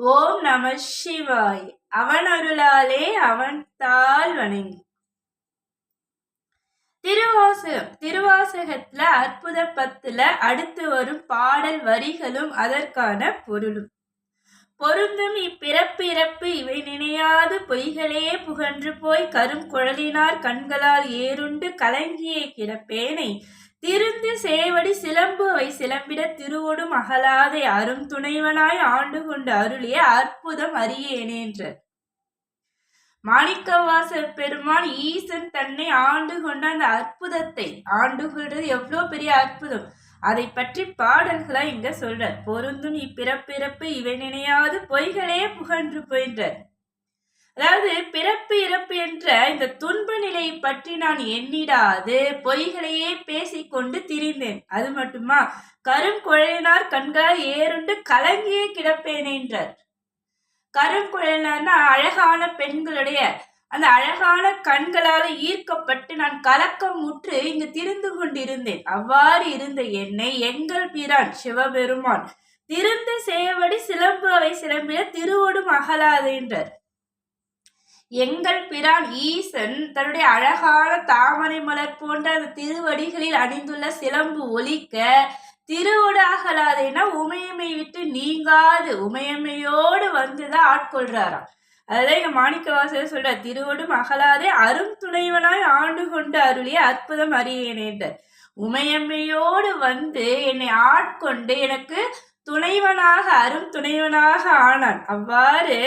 ஓம் நம சிவாய். அவன் அருளாலே அவன் தாள் வணங்கி. திருவாசகம். திருவாசகத்துல அற்புத பத்துல அடுத்து வரும் பாடல் வரிகளும் அதற்கான பொருளும். பொருந்தும் இப்பிறப்பிறப்பு இவை நினையாது. பொய்களே புகன்று போய் கரும் குழலினார் கண்களால் ஏறுண்டு கலங்கியே கிடப்பேனை. திருந்து சேவடி சிலம்பு அவை சிலம்பிட திருவோடும் அகலாதை அரும் துணைவனாய் ஆண்டு கொண்டு அருளிய அற்புதம் அறியேனேன்ற. மாணிக்கவாச பெருமான் ஈசன் தன்னை ஆண்டு கொண்ட அந்த அற்புதத்தை ஆண்டு கொள்றது எவ்வளோ பெரிய அற்புதம். அதை பற்றி பாடல்களா இங்க சொல்ற பொருந்தும் இப்பிறப்பிறப்பு இவை நினையாது பொய்களே புகன்று போயின்றார். அதாவது பிறப்பு இறப்பு என்ற இந்த துன்ப நிலையை பற்றி நான் எண்ணிடாது பொய்களையே பேசிக்கொண்டு திரிந்தேன். அது மட்டுமா? கரும் குழையினார் கண்களால் ஏறுண்டு கலங்கியே கிடப்பேன் என்றார். கரும் குழையினார்னா அழகான பெண்களுடைய அந்த அழகான கண்களால் ஈர்க்கப்பட்டு நான் கலக்கம் முற்று இங்கு திரிந்து கொண்டிருந்தேன். அவ்வாறு இருந்த என்னை எங்கள் பிரான் சிவபெருமான் திருந்து சேவடி சிலம்பு அவை சிலம்பில திருவோடும் அகலாது என்றார். எங்கள் பிரான் ஈசன் தன்னுடைய அழகான தாமரை மலர் போன்ற அந்த திருவடிகளில் அணிந்துள்ள சிலம்பு ஒலிக்க திருவுடாகலாதேனா உமையமை விட்டு நீங்காது உமையமையோடு வந்துதான் ஆட்கொள்றாராம். அதான் எங்க மாணிக்க வாசகர் சொல்ற திருவடும் அகலாதே அரும் துணைவனாய் ஆண்டு கொண்டு அருளிய அற்புதம் அறியேனேன்றார். உமையம்மையோடு வந்து என்னை ஆட்கொண்டு எனக்கு துணைவனாக அரும் துணைவனாக ஆனான். அவ்வாறு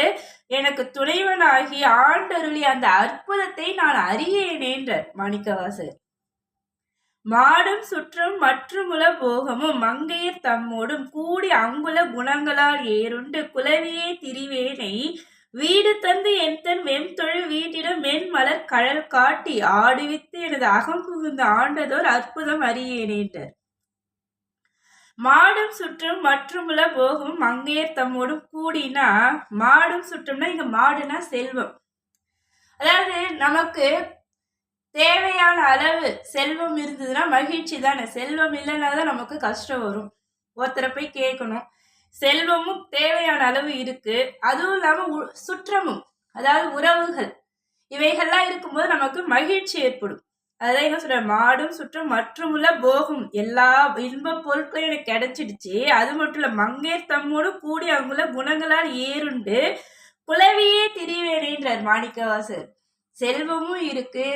எனக்கு துணைவனாகி ஆண்டருளி அந்த அற்புதத்தை நான் அறியேனேன்ற மாணிக்கவாசர் மாடும் சுற்றும் மற்றுமுல போகமும் மங்கையர் தம்மோடும் கூடி அங்குல குணங்களால் ஏறுண்டு குலவியே திரிவேனை வீடு தந்து என் தன் வெம்தொழில் வீட்டிடம் மென் மலர் கழல் காட்டி ஆடுவித்து எனது அகம் புகுந்த ஆண்டதோர் அற்புதம் அறியேனேன்றார் மாடும் சுற்றும் மற்றுமுள்ள போகும் மங்கையர் தம்மோடும் கூடினா மாடும் சுற்றும்னா இங்க மாடுனா செல்வம். அதாவது நமக்கு தேவையான அளவு செல்வம் இருந்ததுன்னா மகிழ்ச்சி தானே. செல்வம் இல்லைன்னா தான் நமக்கு கஷ்டம் வரும். ஒருத்தரை போய் கேட்கணும். செல்வமும் தேவையான அளவு இருக்கு. அதுவும் இல்லாமல் சுற்றமும் அதாவது உறவுகள் இவைகள்லாம் இருக்கும்போது நமக்கு மகிழ்ச்சி ஏற்படும். அதான் என்ன சொல்ற மாடும் சுற்றம் மற்றுமுள்ள போகும். எல்லா இன்ப பொருட்களும் எனக்கு கிடைச்சிடுச்சு. அது மட்டும் இல்ல மங்கேர் தம்மோடு கூடி அவங்கள குணங்களால் ஏறுண்டு புலவியே திரிவேனேன்றார் மாணிக்கவாசர். செல்வமும் இருக்கு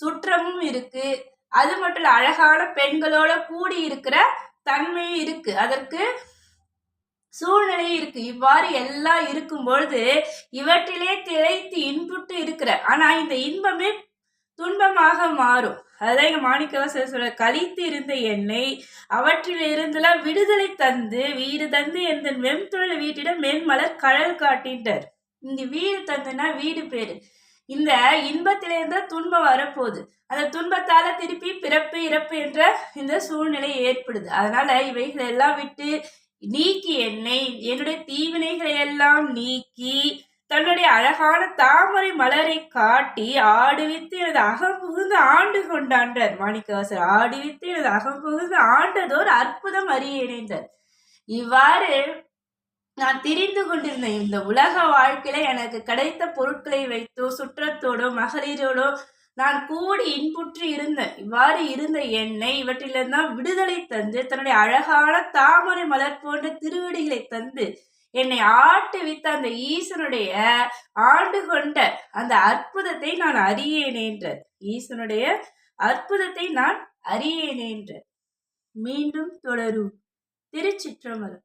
சுற்றமும் இருக்கு. அது மட்டும் இல்ல அழகான பெண்களோட கூடி இருக்கிற தன்மையும் இருக்கு. அதற்கு சூழ்நிலையும் இருக்கு. இவ்வாறு எல்லாம் இருக்கும் பொழுது இவற்றிலே திளைத்து இன்புட்டு இருக்கிற ஆனா இந்த இன்பமே துன்பமாக மாறும். அதான் எங்க மாணிக்கவாசர் சொல்ற கழித்து இருந்த எண்ணெய் அவற்றில் இருந்தெல்லாம் விடுதலை தந்து வீடு தந்து எந்த வெம்தொழில் வீட்டிடம் மென்மலர் கழல் காட்டின்றார். இந்த வீடு தந்துன்னா வீடு பேரு. இந்த இன்பத்திலிருந்து துன்பம் வரப்போகுது. அந்த துன்பத்தால திருப்பி பிறப்பு இறப்பு என்ற இந்த சூழ்நிலை ஏற்படுது. அதனால இவைகளை எல்லாம் விட்டு நீக்கி என்னை என்னுடைய தீவினைகளை எல்லாம் நீக்கி தன்னுடைய அழகான தாமரை மலரை காட்டி ஆடுவித்து எனது அகம் புகுந்து ஆண்டு கொண்டாண்டார். மாணிக்கவாசர் ஆடுவித்து எனது அகம் புகுந்து ஆண்டதோர் அற்புதம் அறியேனேன்றார் இவ்வாறு நான் திரிந்து கொண்டிருந்த இந்த உலக வாழ்க்கையில எனக்கு கிடைத்த பொருட்களை வைத்தோ சுற்றத்தோடோ மகளிரோடோ நான் கூடி இன்புற்று இருந்தேன் இவ்வாறு இருந்த என்னை இவற்றிலிருந்தான் விடுதலை தந்து தன்னுடைய அழகான தாமரை மலர் போன்ற திருவடிகளை தந்து என்னை ஆட்டுவித்த அந்த ஈசனுடைய ஆண்டு கொண்ட அந்த அற்புதத்தை நான் அறியேனேன்ற ஈசனுடைய அற்புதத்தை நான் அறியேனேன்ற மீண்டும் தொடரும். திருச்சிற்றம்பலம்.